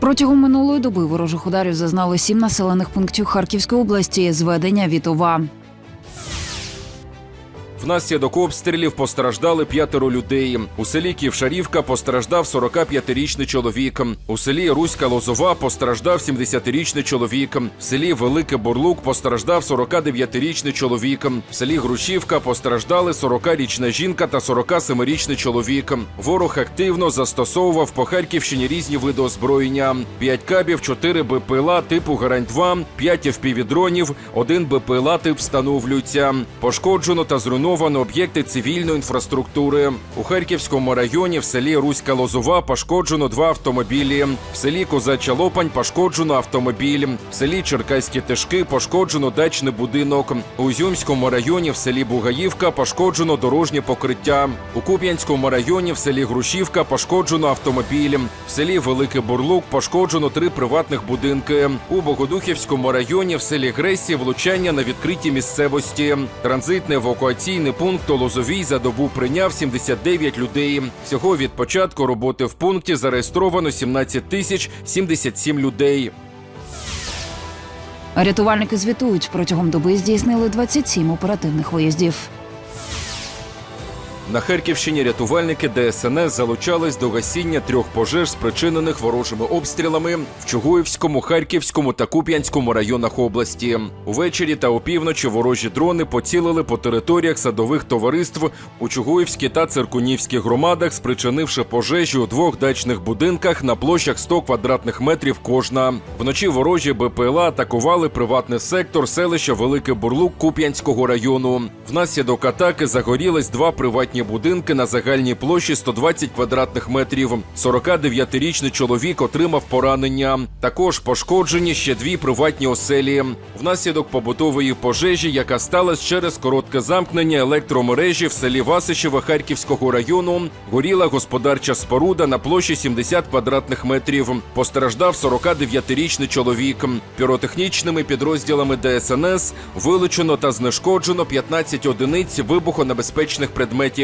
Протягом минулої доби ворожих ударів зазнали сім населених пунктів Харківської області. Зведення Вітова. Внаслідок обстрілів постраждали п'ятеро людей. У селі Ківшарівка постраждав 45-річний чоловік. У селі Руська Лозова постраждав 70-річний чоловік. В селі Велике Бурлук постраждав 49-річний чоловік. В селі Грушівка постраждали 40-річна жінка та 47-річний чоловік. Ворог активно застосовував по Харківщині різні види озброєння: 5 кабів, 4 БПЛА типу Гарань-2, 5 FPV-дронів, 1 БПЛА тип встановлюється. Пошкоджено та зруйновано об'єкти цивільної інфраструктури. У Харківському районі в селі Руська Лозова пошкоджено два автомобілі. В селі Козача Лопань пошкоджено автомобіль. В селі Черкаські Тишки пошкоджено дачний будинок. У Ізюмському районі в селі Бугаївка пошкоджено дорожнє покриття. У Куп'янському районі в селі Грушівка пошкоджено автомобіль. В селі Великий Бурлук пошкоджено три приватних будинки. У Богодухівському районі в селі Гресі влучання на відкритій місцевості. Транзитний евакуаційний пункт у Лозовій за добу прийняв 79 людей. Всього від початку роботи в пункті зареєстровано 17 тисяч 77 людей. Рятувальники звітують протягом доби здійснили 27 оперативних виїздів. На Харківщині рятувальники ДСНС залучались до гасіння трьох пожеж, спричинених ворожими обстрілами в Чугуївському, Харківському та Куп'янському районах області. Увечері та опівночі ворожі дрони поцілили по територіях садових товариств у Чугуївській та Циркунівській громадах, спричинивши пожежі у двох дачних будинках на площах 100 квадратних метрів кожна. Вночі ворожі БПЛА атакували приватний сектор селища Великий Бурлук Куп'янського району. Внаслідок атаки загорілись два приватні будинки на загальній площі 120 квадратних метрів. 49-річний чоловік отримав поранення. Також пошкоджені ще дві приватні оселі. Внаслідок побутової пожежі, яка сталася через коротке замкнення електромережі в селі Васичеве Харківського району, горіла господарча споруда на площі 70 квадратних метрів. Постраждав 49-річний чоловік. Піротехнічними підрозділами ДСНС вилучено та знешкоджено 15 одиниць вибухонебезпечних предметів.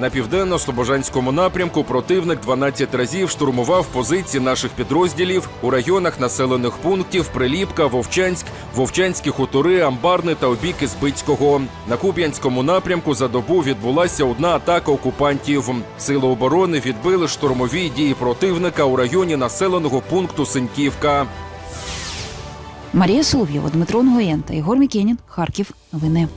На південно-слобожанському напрямку противник 12 разів штурмував позиції наших підрозділів у районах населених пунктів Приліпка, Вовчанськ, Вовчанські хутори, Амбарни та Обіки Збицького. На Куп'янському напрямку за добу відбулася одна атака окупантів. Сили оборони відбили штурмові дії противника у районі населеного пункту Синьківка. Марія Солов'єва, Дмитро Нгоєн та Ігор Мікенін. Харків. Новини.